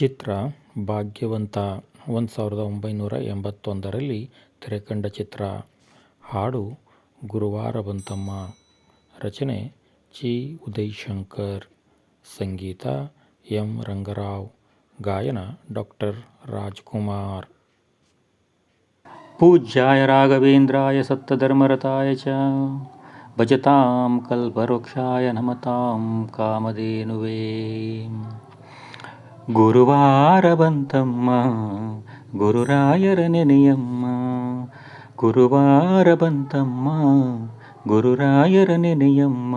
ಚಿತ್ರ ಭಾಗ್ಯವಂತ ಒಂದು ಸಾವಿರದ ಒಂಬೈನೂರ ಎಂಬತ್ತೊಂದರಲ್ಲಿ ತೆರೆಕಂಡ ಚಿತ್ರ, ಹಾಡು ಗುರುವಾರ ಬಂತಮ್ಮ. ರಚನೆ ಚಿ. ಉದಯಶಂಕರ್. ಸಂಗೀತ ಎಂ. ರಂಗರಾವ್. ಗಾಯನ ಡಾಕ್ಟರ್ ರಾಜ್ಕುಮಾರ್. ಪೂಜ್ಯಾಯ ರಾಘವೇಂದ್ರಾಯ ಸಪ್ತಧರ್ಮರತಾಯ ಚ. ಭಜತಾಂ ಕಲ್ಪವೃಕ್ಷಾಯ ನಮತಾಂ ಕಾಮಧೇನುವೇ. ಗುರುವಾರ ಬಂತಮ್ಮ, ಗುರುರಾಯರ ನೆನೆಯಮ್ಮ. ಗುರುವಾರ ಬಂತಮ್ಮ, ಗುರುರಾಯರ ನೆನೆಯಮ್ಮ.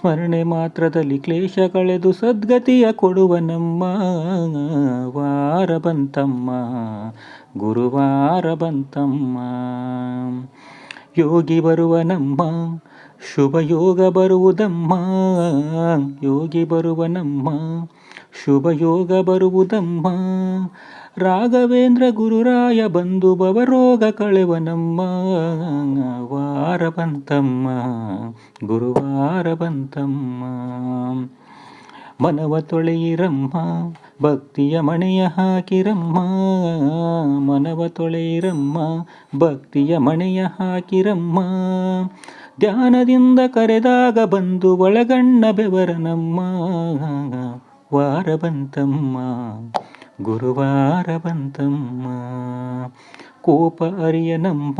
ಸ್ಮರಣೆ ಮಾತ್ರದಲ್ಲಿ ಕ್ಲೇಶ ಕಳೆದು ಸದ್ಗತಿಯ ಕೊಡುವನಮ್ಮ. ವಾರ ಬಂತಮ್ಮ, ಗುರುವಾರ ಬಂತಮ್ಮ. ಯೋಗಿ ಬರುವನಮ್ಮ ಶುಭ ಯೋಗ ಬರುವುದಮ್ಮ. ಯೋಗಿ ಬರುವನಮ್ಮ ಶುಭ ಯೋಗ ಬರುವುದಮ್ಮ ರಾಘವೇಂದ್ರ ಗುರುರಾಯ ಬಂದು ಭವರೋಗ ಕಳೆವನಮ್ಮ. ವಾರ ಬಂತಮ್ಮ, ಗುರುವಾರ ಬಂತಮ್ಮ. ಮನವ ತೊಳೆಯಿರಮ್ಮ, ಭಕ್ತಿಯ ಮಣೆಯ ಹಾಕಿರಮ್ಮ. ಮನವ ತೊಳೆಯಿರಮ್ಮ, ಭಕ್ತಿಯ ಮಣೆಯ ಹಾಕಿರಮ್ಮ. ಧ್ಯಾನದಿಂದ ಕರೆದಾಗ ಬಂದು ಒಳಗಣ್ಣ ಬೆವರನಮ್ಮ. ವಾರ ಬಂತಮ್ಮ, ಗುರುವಾರ ಬಂತಮ್ಮ. ಕೋಪ ಅರಿಯನಮ್ಮ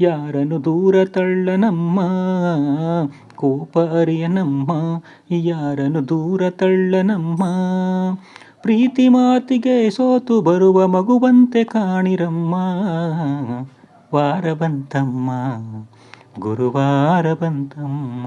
ಯಾರನು ದೂರ ತಳ್ಳನಮ್ಮ. ಕೋಪ ಅರಿಯನಮ್ಮ ಯಾರನು ದೂರ ತಳ್ಳನಮ್ಮ. ಪ್ರೀತಿ ಮಾತಿಗೆ ಸೋತು ಬರುವ ಮಗುವಂತೆ ಕಾಣಿರಮ್ಮ. ವಾರ ಬಂತಮ್ಮ, ಗುರುವಾರ ಬಂತಮ್ಮ.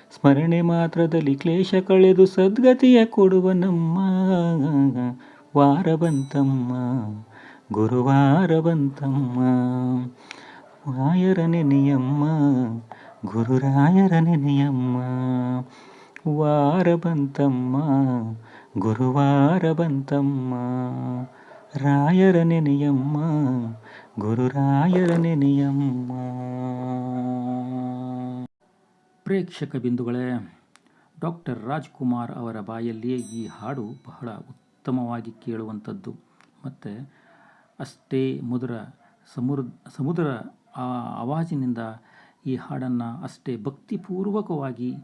ಸ್ಮರಣೆ ಮಾತ್ರದಲ್ಲಿ ಕ್ಲೇಶ ಕಳೆದು ಸದ್ಗತಿಯ ಕೊಡುವನಮ್ಮ ವಾರ ಬಂತಮ್ಮ, ಗುರುವಾರ ಬಂತಮ್ಮ. ವಾಯರ ನೆನೆಯಮ್ಮ ಗುರುರಾಯರ ನೆನೆಯಮ್ಮ ವಾರ ಬಂತಮ್ಮ, ಗುರುವಾರ ಬಂತಮ್ಮ. ರಾಯರ ನೆನೆಯಮ್ಮ ಗುರುರಾಯರ ನೆನೆಯಮ್ಮ ಪ್ರೇಕ್ಷಕ ಬಿಂದುಗಳೇ, ಡಾಕ್ಟರ್ ರಾಜ್ಕುಮಾರ್ ಅವರ ಬಾಯಲ್ಲಿಯೇ ಈ ಹಾಡು ಬಹಳ ಉತ್ತಮವಾಗಿ ಕೇಳುವಂಥದ್ದು. ಮತ್ತು ಅಷ್ಟೇ ಮಧುರ ಸಮುದ್ರ ಸಮುದ್ರ ಆ ಆವಾಜಿನಿಂದ ಈ ಹಾಡನ್ನು ಅಷ್ಟೇ ಭಕ್ತಿಪೂರ್ವಕವಾಗಿ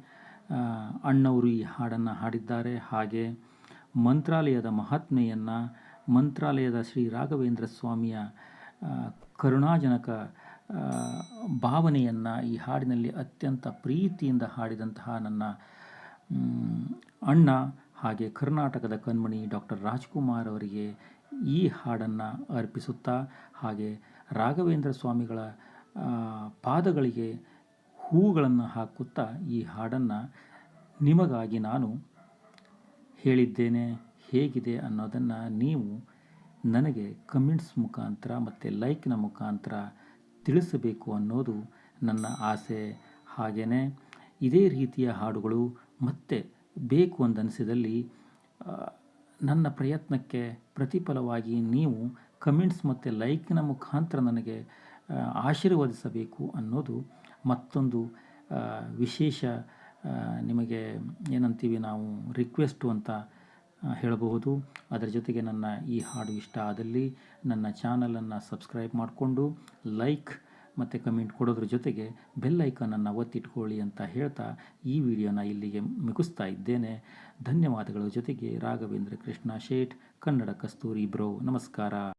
ಅಣ್ಣವರು ಈ ಹಾಡನ್ನು ಹಾಡಿದ್ದಾರೆ. ಹಾಗೆ ಮಂತ್ರಾಲಯದ ಮಹಾತ್ಮೆಯನ್ನು, ಮಂತ್ರಾಲಯದ ಶ್ರೀ ರಾಘವೇಂದ್ರ ಸ್ವಾಮಿಯ ಕರುಣಾಜನಕ ಭಾವನೆಯನ್ನು ಈ ಹಾಡಿನಲ್ಲಿ ಅತ್ಯಂತ ಪ್ರೀತಿಯಿಂದ ಹಾಡಿದಂತಹ ನನ್ನ ಅಣ್ಣ ಹಾಗೆ ಕರ್ನಾಟಕದ ಕಣ್ಮಣಿ ಡಾಕ್ಟರ್ ರಾಜ್ಕುಮಾರ್ ಅವರಿಗೆ ಈ ಹಾಡನ್ನು ಅರ್ಪಿಸುತ್ತಾ ಹಾಗೆ ರಾಘವೇಂದ್ರ ಸ್ವಾಮಿಗಳ ಪಾದಗಳಿಗೆ ಹೂಗಳನ್ನು ಹಾಕುತ್ತಾ ಈ ಹಾಡನ್ನು ನಿಮಗಾಗಿ ನಾನು ಹೇಳಿದ್ದೇನೆ. ಹೇಗಿದೆ ಅನ್ನೋದನ್ನು ನೀವು ನನಗೆ ಕಮೆಂಟ್ಸ್ ಮುಖಾಂತರ ಮತ್ತು ಲೈಕ್ನ ಮುಖಾಂತರ ತಿಳಿಸಬೇಕು ಅನ್ನೋದು ನನ್ನ ಆಸೆ. ಹಾಗೆಯೇ ಇದೇ ರೀತಿಯ ಹಾಡುಗಳು ಮತ್ತೆ ಬೇಕು ಅಂದನಿಸಿದಲ್ಲಿ ನನ್ನ ಪ್ರಯತ್ನಕ್ಕೆ ಪ್ರತಿಫಲವಾಗಿ ನೀವು ಕಮೆಂಟ್ಸ್ ಮತ್ತು ಲೈಕ್ನ ಮುಖಾಂತರ ನನಗೆ ಆಶೀರ್ವದಿಸಬೇಕು ಅನ್ನೋದು ಮತ್ತೊಂದು ವಿಶೇಷ ನಿಮಗೆ ಏನಂತೀವಿ ನಾವು ರಿಕ್ವೆಸ್ಟು ಅಂತ ಹೇಳಬಹುದು. ಅದರ ಜೊತೆಗೆ ನನ್ನ ಈ ಹಾಡು ಇಷ್ಟ ಆದಲ್ಲಿ ನನ್ನ ಚಾನಲನ್ನು ಸಬ್ಸ್ಕ್ರೈಬ್ ಮಾಡಿಕೊಂಡು ಲೈಕ್ ಮತ್ತು ಕಮೆಂಟ್ ಕೊಡೋದ್ರ ಜೊತೆಗೆ ಬೆಲ್ ಐಕನನ್ನು ಒತ್ತಿಟ್ಕೊಳ್ಳಿ ಅಂತ ಹೇಳ್ತಾ ಈ ವಿಡಿಯೋನ ಇಲ್ಲಿಗೆ ಮುಗಿಸ್ತಾ ಇದ್ದೇನೆ. ಧನ್ಯವಾದಗಳ ಜೊತೆಗೆ ರಾಘವೇಂದ್ರ ಕೃಷ್ಣ ಶೇಠ್ ಕನ್ನಡ ಕಸ್ತೂರಿ ಬ್ರೋ, ನಮಸ್ಕಾರ.